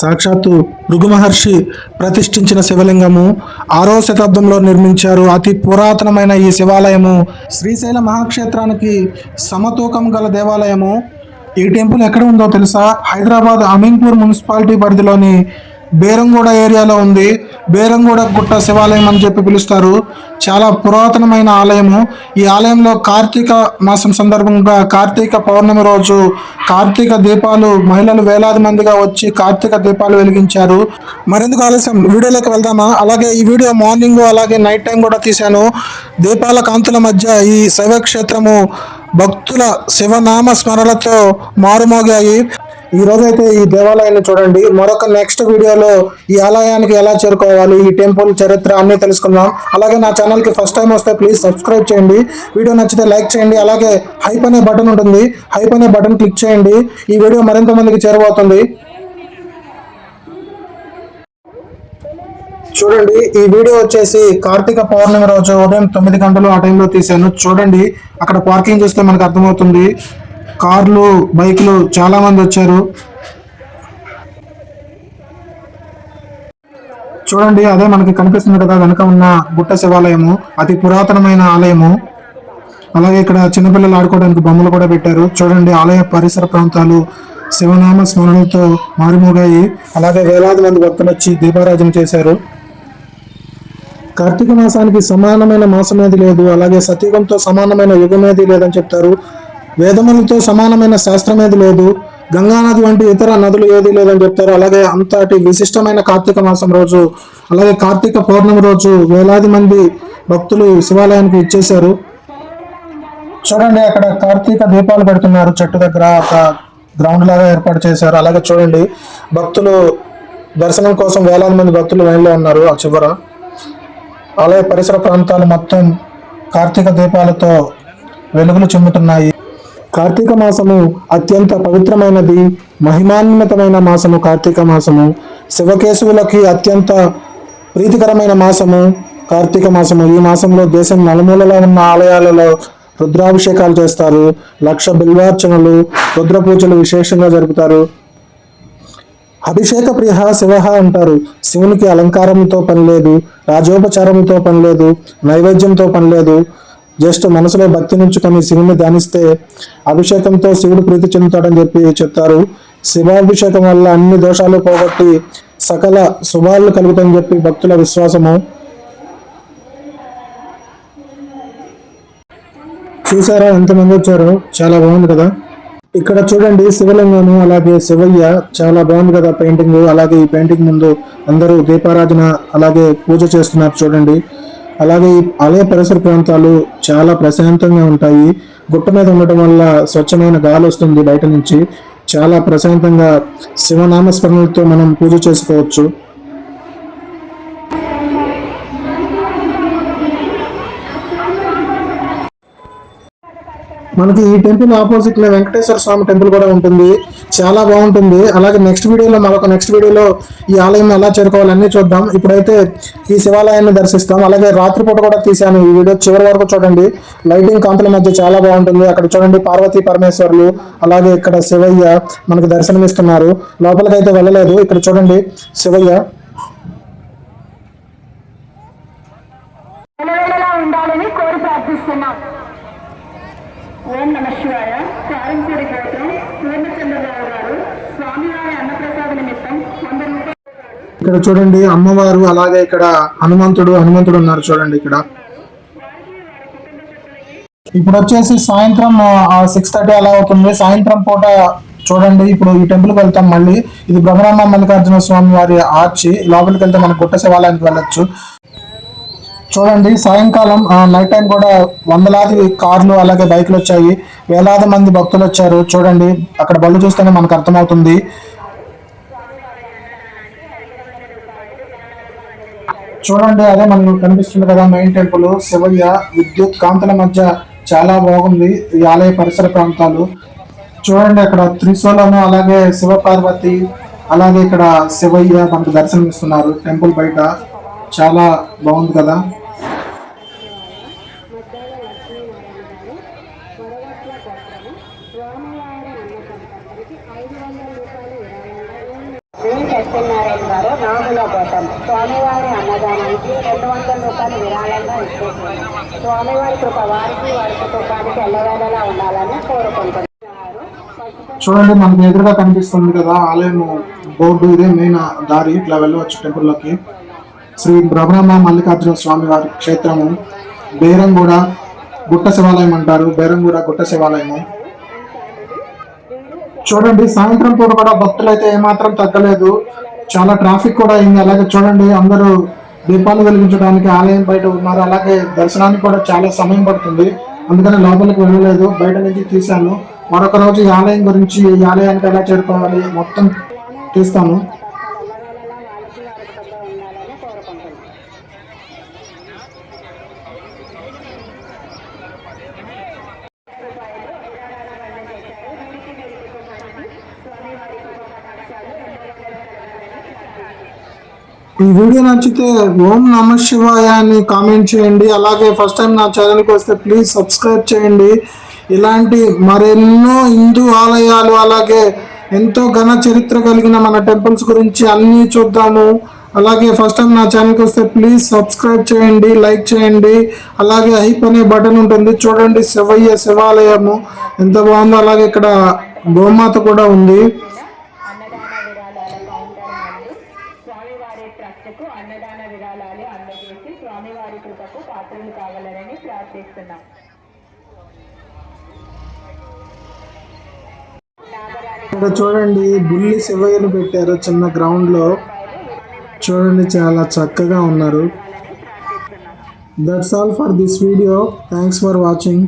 సాక్షాత్తు భృగు మహర్షి ప్రతిష్ఠించిన శివలింగము ఆరో శతాబ్దంలో నిర్మించారు అతి పురాతనమైన ఈ శివాలయము. శ్రీశైల మహాక్షేత్రానికి సమతూకం గల దేవాలయము. ఈ టెంపుల్ ఎక్కడ ఉందో తెలుసా? హైదరాబాద్ అమీన్పూర్ మున్సిపాలిటీ పరిధిలోని బేరంగూడ ఏరియాలో ఉంది. బేరంగూడ గుట్ట శివాలయం అని చెప్పి పిలుస్తారు. చాలా పురాతనమైన ఆలయము. ఈ ఆలయంలో కార్తీక మాసం సందర్భంగా కార్తీక పౌర్ణమి రోజు కార్తీక దీపాలు మహిళలు వేలాది మందిగా వచ్చి కార్తీక దీపాలు వెలిగించారు. మరెందుకు ఆలస్యం? వీడియోలోకి వెళ్దామా? అలాగే ఈ వీడియో మార్నింగ్ అలాగే నైట్ టైం కూడా తీశాను. దీపాల కాంతుల మధ్య ఈ శైవక్షేత్రము భక్తుల శివనామ స్మరణలతో మారుమోగాయి. ఈ రోజైతే ఈ దేవాలయాన్ని చూడండి. మరొక నెక్స్ట్ వీడియోలో ఈ ఆలయానికి ఎలా చేరుకోవాలి ఈ టెంపుల్ చరిత్ర అన్ని తెలుసుకుందాం. అలాగే నా ఛానల్కి ఫస్ట్ టైం వస్తే ప్లీజ్ సబ్స్క్రైబ్ చేయండి. వీడియో నచ్చితే లైక్ చేయండి. అలాగే హైప్ అనే బటన్ ఉంటుంది. హైప్ అనే బటన్ క్లిక్ చేయండి. ఈ వీడియో మరింత మందికి చేరబోతుంది. చూడండి ఈ వీడియో వచ్చేసి కార్తీక పౌర్ణమి రోజు ఉదయం తొమ్మిది గంటలు ఆ టైంలో తీశాను. చూడండి అక్కడ పార్కింగ్ చేస్తే మనకు అర్థమవుతుంది. కార్లు బైక్లు చాలా మంది వచ్చారు. చూడండి అదే మనకి కనిపిస్తుంది కదా వెనక ఉన్న గుట్ట శివాలయము. అతి పురాతనమైన ఆలయము. అలాగే ఇక్కడ చిన్నపిల్లలు ఆడుకోవడానికి బొమ్మలు కూడా పెట్టారు. చూడండి ఆలయ పరిసర ప్రాంతాలు శివనామ స్మరణలతో మారుమోగాయి. అలాగే వేలాది మంది భక్తులు వచ్చి దీపారాజన చేశారు. కార్తీక మాసానికి సమానమైన మాసం ఏది లేదు. అలాగే సతయుగంతో సమానమైన యుగం ఏది లేదని చెప్తారు. వేదములతో సమానమైన శాస్త్రం ఏది లేదు? గంగానది వంటి ఇతర నదులు ఏది లేదని చెప్తారు. అలాగే అంతటి విశిష్టమైన కార్తీక మాసం రోజు అలాగే కార్తీక పౌర్ణమి రోజు వేలాది మంది భక్తులు శివాలయానికి ఇచ్చేశారు. చూడండి అక్కడ కార్తీక దీపాలు పెడుతున్నారు. చెట్టు దగ్గర ఒక గ్రౌండ్ లాగా ఏర్పాటు చేశారు. అలాగే చూడండి భక్తులు దర్శనం కోసం వేలాది మంది భక్తులు లైన్లో ఉన్నారు ఆ చివర. ఆలయ పరిసర ప్రాంతాలు మొత్తం కార్తీక దీపాలతో వెలుగులు చిమ్ముతున్నాయి. కార్తీక మాసము అత్యంత పవిత్రమైనది మహిమాన్వితమైన మాసము కార్తీక మాసము. శివకేశవులకి అత్యంత ప్రీతికరమైన మాసము కార్తీక మాసము. ఈ మాసంలో దేశం నలుమూలలో ఉన్న ఆలయాలలో రుద్రాభిషేకాలు చేస్తారు. లక్ష బిల్వార్చనలు రుద్ర పూజలు విశేషంగా జరుపుతారు. అభిషేక ప్రియ శివ అంటారు. శివునికి అలంకారంతో పని లేదు రాజోపచారంతో పని లేదు నైవేద్యంతో పని లేదు. జస్ట్ మనసులో భక్తి నుంచుకొని శివుని ధ్యానిస్తే అభిషేకంతో శివుడు ప్రీతి చెందుతాడని చెప్పి చెప్తారు. శివాభిషేకం వల్ల అన్ని దోషాలు పోగొట్టి సకల శుభాలు కలుగుతాయని చెప్పి భక్తుల విశ్వాసము. చూసారా? ఎంతమంది వచ్చారు? చాలా బాగుంది కదా? ఇక్కడ చూడండి శివలింగం అలాగే శివయ్య చాలా బాగుంది కదా పెయింటింగ్ అలాగే ఈ పెయింటింగ్ ముందు అందరూ దీపారాధన అలాగే పూజ చేస్తున్నారు చూడండి. అలాగే ఈ ఆలయ పరిసర ప్రాంతాలు చాలా ప్రశాంతంగా ఉంటాయి. గుట్ట మీద ఉండటం వల్ల స్వచ్ఛమైన గాలి వస్తుంది బయట నుంచి. చాలా ప్రశాంతంగా శివనామస్మరణలతో మనం పూజ చేసుకోవచ్చు. మనకి ఈ టెంపుల్ ఆపోజిట్లో వెంకటేశ్వర స్వామి టెంపుల్ కూడా ఉంటుంది. చాలా బాగుంటుంది. అలాగే నెక్స్ట్ వీడియోలో మరొక నెక్స్ట్ వీడియోలో ఈ ఆలయం ఎలా చేరుకోవాలన్నీ చూద్దాం. ఇప్పుడైతే ఈ శివాలయాన్ని దర్శిస్తాం. అలాగే రాత్రిపూట కూడా తీశాను ఈ వీడియో. చివరి వరకు చూడండి. లైటింగ్ కాంతుల మధ్య చాలా బాగుంటుంది. అక్కడ చూడండి పార్వతీ పరమేశ్వరులు అలాగే ఇక్కడ శివయ్య మనకు దర్శనమిస్తున్నారు. లోపలికైతే వెళ్ళలేదు. ఇక్కడ చూడండి శివయ్య. ఉండాలని కోరి ప్రార్థిస్తున్నాం. ఓం నమ శివాయ. కారంపూడి గోత్రం పూర్ణచంద్రరావు గారు. స్వామివారి అన్నప్రసాద నిమిత్తం వంద రూపాయలు. ఇక్కడ చూడండి అమ్మవారు అలాగే ఇక్కడ హనుమంతుడు హనుమంతుడు ఉన్నారు చూడండి ఇక్కడ. ఇప్పుడు వచ్చేసి సాయంత్రం సిక్స్ థర్టీ అలా అవుతుంది. సాయంత్రం పూట చూడండి ఇప్పుడు ఈ టెంపుల్ వెళ్తాం మళ్ళీ. ఇది బ్రహ్మరామ మల్లికార్జున స్వామి వారి ఆర్చి. లోపలికి వెళ్తే మన గుట్ట శివాలయానికి వెళ్ళొచ్చు. చూడండి సాయంకాలం నైట్ టైం కూడా వందలాది కార్లు అలాగే బైకులు వచ్చాయి. వేలాది మంది భక్తులు వచ్చారు. చూడండి అక్కడ బళ్ళు చూస్తేనే మనకు అర్థమవుతుంది. చూడండి అదే మనకు కనిపిస్తుంది కదా మెయిన్ టెంపుల్ శివయ్య విద్యుత్ కాంతుల మధ్య చాలా బాగుంది ఈ ఆలయ పరిసర ప్రాంతాలు. చూడండి అక్కడ త్రిశూలము అలాగే శివపార్వతి అలాగే ఇక్కడ శివయ్య మనకు దర్శనం ఇస్తున్నారు టెంపుల్ బయట. చాలా బాగుంది కదా? సత్యనారాయణ గారు నాగుల గౌతమ్ స్వామివారి అన్నదానానికి రెండు వందల రూపాయలు విరాళంగా ఇచ్చేసారు స్వామివారి కృప వారికి వారి కుటుంబానికి ఎల్లవేళలా ఉండాలని కోరుకుంటున్నారు. చూడండి మనకి ఎదురుగా కనిపిస్తుంది కదా ఆలయం బోర్డు. ఇదే మెయిన్ దారి. ఇట్లా వెళ్ళవచ్చు టెంపుల్లోకి శ్రీ బ్రహ్మ మల్లికార్జున స్వామి వారి క్షేత్రము. బేరంగూడ గుట్ట శివాలయం అంటారు. బేరంగూడ గుట్ట శివాలయము. చూడండి సాయంత్రం పూట కూడా భక్తులు అయితే ఏమాత్రం తగ్గలేదు. చాలా ట్రాఫిక్ కూడా అయింది. అలాగే చూడండి అందరూ దీపాలు వెలిగించడానికి ఆలయం బయట ఉన్నారు. అలాగే దర్శనానికి కూడా చాలా సమయం పడుతుంది. అందుకని లోపలికి వెళ్ళలేదు. బయట నుంచి తీశాను. మరొక రోజు ఈ ఆలయం గురించి ఈ ఆలయానికి ఎలా చేరుకోవాలి మొత్తం తీస్తాను. ఈ వీడియో నచ్చితే ఓం నమ శివాయ అని కామెంట్ చేయండి. అలాగే ఫస్ట్ టైం నా ఛానల్కి వస్తే ప్లీజ్ సబ్స్క్రైబ్ చేయండి. ఇలాంటి మరెన్నో హిందూ ఆలయాలు అలాగే ఎంతో ఘన చరిత్ర కలిగిన మన టెంపుల్స్ గురించి అన్నీ చూద్దాము. అలాగే ఫస్ట్ టైం నా ఛానల్కి వస్తే ప్లీజ్ సబ్స్క్రైబ్ చేయండి లైక్ చేయండి. అలాగే హైప్ అనే బటన్ ఉంటుంది. చూడండి శివయ్య శివాలయము ఎంత బాగుందో. అలాగే ఇక్కడ గోమాత కూడా ఉంది అన్నదాన విరాళాల కౌంటర్ నందు స్వామివారి ట్రస్ట్కు అన్నదాన విరాళాలు అందజేసి స్వామివారి కృపకు పాత్రలు కావాలని ప్రార్థిస్తున్నాం. ఇక్కడ చూడండి బుల్లి శివయ్యను పెట్టారు చిన్న గ్రౌండ్లో చూడండి చాలా చక్కగా ఉన్నారు. That's all for this video thanks for watching